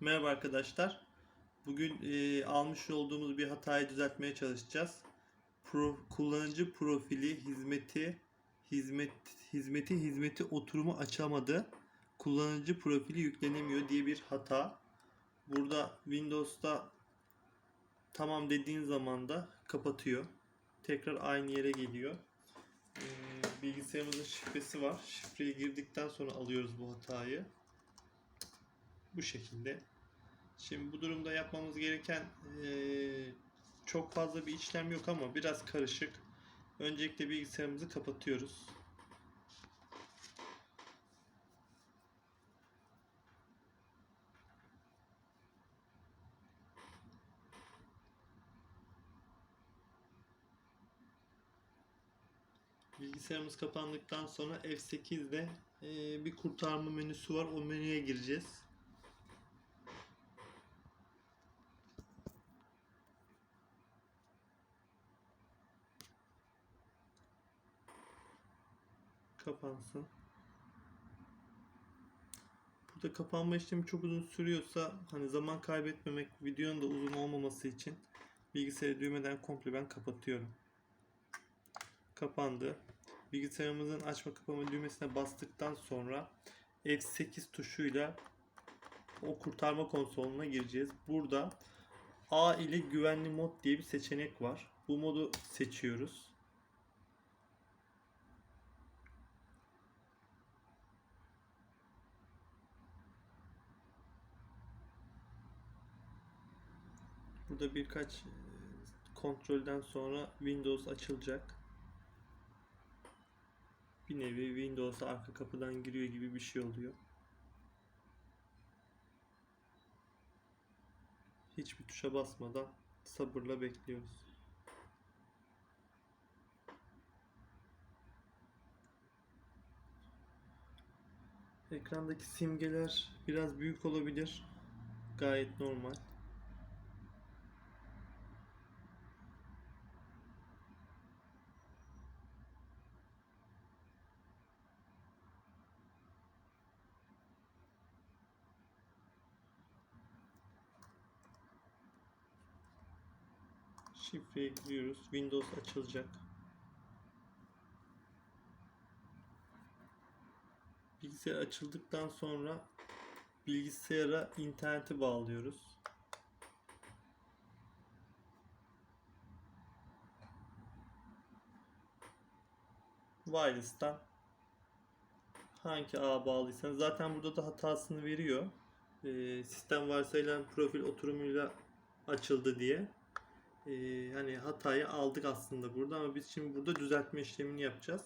Merhaba arkadaşlar. Bugün e, almış olduğumuz bir hatayı düzeltmeye çalışacağız. Pro, kullanıcı profili hizmeti hizmet hizmeti hizmeti oturumu açamadı. Kullanıcı profili yüklenemiyor diye bir hata. Burada Windows'ta tamam dediğin zaman da kapatıyor. Tekrar aynı yere geliyor. E, bilgisayarımızın şifresi var. Şifreyi girdikten sonra alıyoruz bu hatayı bu şekilde. Şimdi bu durumda yapmamız gereken eee, çok fazla bir işlem yok ama biraz karışık. Öncelikle bilgisayarımızı kapatıyoruz. Bilgisayarımız kapandıktan sonra F8'de eee, bir kurtarma menüsü var. O menüye gireceğiz. Kapansın. Burada kapanma işlemi çok uzun sürüyorsa hani zaman kaybetmemek, videonun da uzun olmaması için bilgisayarı düğmeden komple ben kapatıyorum. Kapandı. Bilgisayarımızın açma kapama düğmesine bastıktan sonra F8 tuşuyla o kurtarma konsoluna gireceğiz. Burada A ile güvenli mod diye bir seçenek var. Bu modu seçiyoruz. Burada birkaç e, kontrolden sonra Windows açılacak. Bir nevi Windows'a arka kapıdan giriyor gibi bir şey oluyor. Hiçbir tuşa basmadan sabırla bekliyoruz. Ekrandaki simgeler biraz büyük olabilir. Gayet normal. Şifreyi giriyoruz. Windows açılacak. Bilgisayar açıldıktan sonra bilgisayara interneti bağlıyoruz. Wireless'tan hangi ağa bağlıysanız zaten burada da hatasını veriyor. Ee, sistem varsayılan profil oturumuyla açıldı diye. Ee, hani hatayı aldık aslında burada ama biz şimdi burada düzeltme işlemini yapacağız.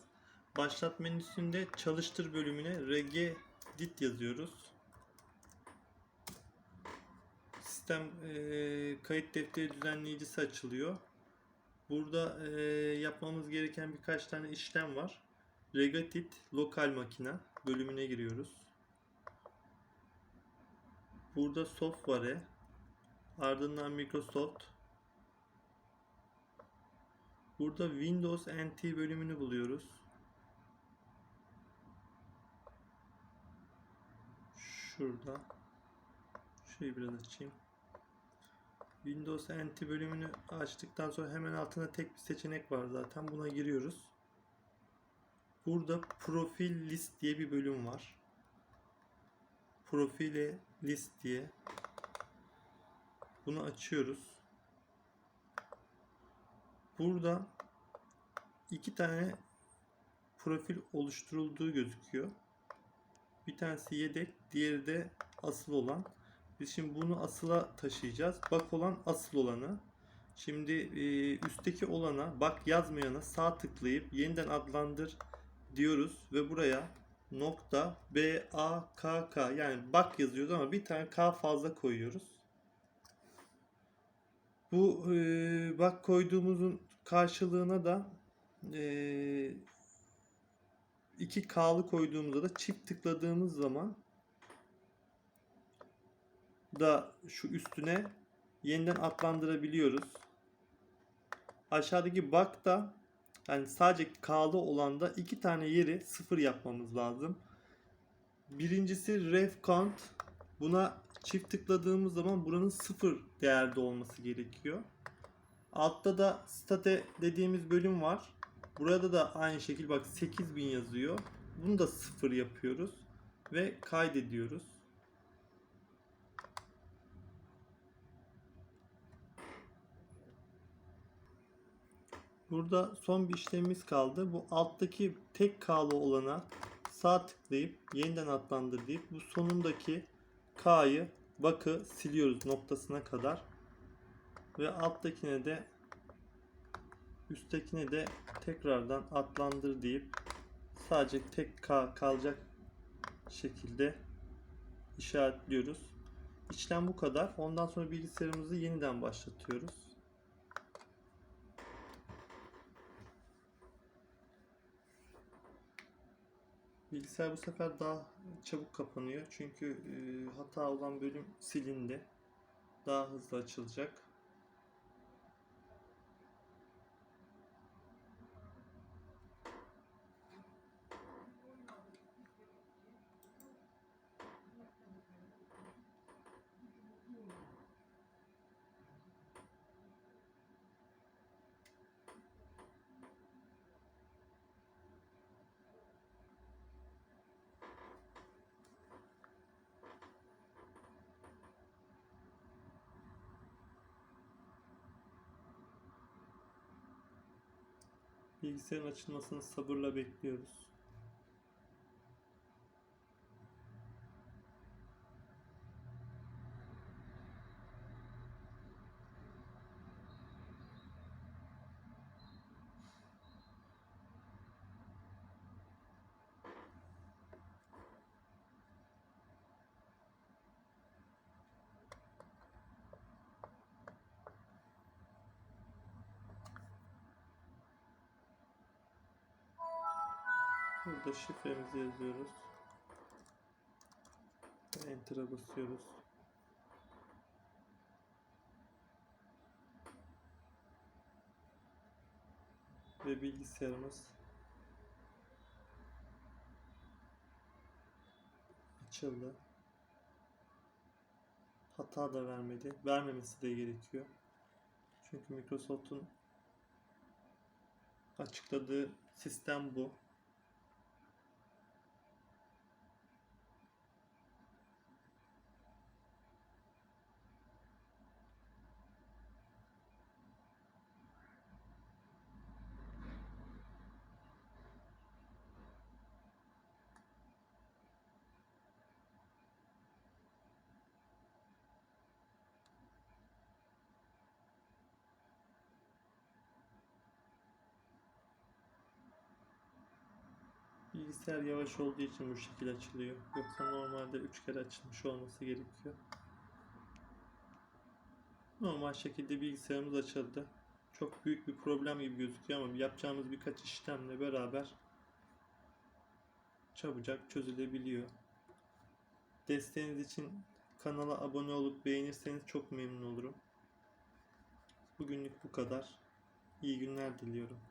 Başlat menüsünde çalıştır bölümüne regedit yazıyoruz. Sistem e, kayıt defteri düzenleyicisi açılıyor. Burada e, yapmamız gereken birkaç tane işlem var. Regedit lokal makine bölümüne giriyoruz. Burada software ardından Microsoft Burada Windows NT bölümünü buluyoruz. Şurada. Şurayı biraz açayım. Windows NT bölümünü açtıktan sonra hemen altında tek bir seçenek var zaten. Buna giriyoruz. Burada profil list diye bir bölüm var. Profile list diye. Bunu açıyoruz. Burada iki tane profil oluşturulduğu gözüküyor. Bir tanesi yedek, diğeri de asıl olan. Biz şimdi bunu asıla taşıyacağız. Bak olan asıl olanı. Şimdi e, üstteki olana, bak yazmayana sağ tıklayıp yeniden adlandır diyoruz ve buraya nokta B A K K yani bak yazıyoruz ama bir tane K fazla koyuyoruz. Bu e, bak koyduğumuzun karşılığına da e, iki K'lı koyduğumuzda da çift tıkladığımız zaman da şu üstüne yeniden adlandırabiliyoruz. Aşağıdaki bak da yani sadece K'lı olan da iki tane yeri sıfır yapmamız lazım. Birincisi ref count Buna Çift tıkladığımız zaman buranın sıfır değerde olması gerekiyor. Altta da state dediğimiz bölüm var. Burada da aynı şekilde bak 8000 yazıyor. Bunu da sıfır yapıyoruz ve kaydediyoruz. Burada son bir işlemimiz kaldı. Bu alttaki tek K'lı olana sağ tıklayıp yeniden adlandır deyip bu sonundaki K'yı bakı siliyoruz noktasına kadar. Ve alttakine de üsttekine de tekrardan adlandır deyip sadece tek K kalacak şekilde işaretliyoruz. İşlem bu kadar. Ondan sonra bilgisayarımızı yeniden başlatıyoruz. Bilgisayar bu sefer daha çabuk kapanıyor. Çünkü e, hata olan bölüm silindi. Daha hızlı açılacak. Bilgisayarın açılmasını sabırla bekliyoruz. Burada şifremizi yazıyoruz. Enter'a basıyoruz. Ve bilgisayarımız açıldı. Hata da vermedi. Vermemesi de gerekiyor. Çünkü Microsoft'un açıkladığı sistem bu. Bilgisayar yavaş olduğu için bu şekilde açılıyor. Yoksa normalde 3 kere açılmış olması gerekiyor. Normal şekilde bilgisayarımız açıldı. Çok büyük bir problem gibi gözüküyor ama yapacağımız birkaç işlemle beraber çabucak çözülebiliyor. Desteğiniz için kanala abone olup beğenirseniz çok memnun olurum. Bugünlük bu kadar. İyi günler diliyorum.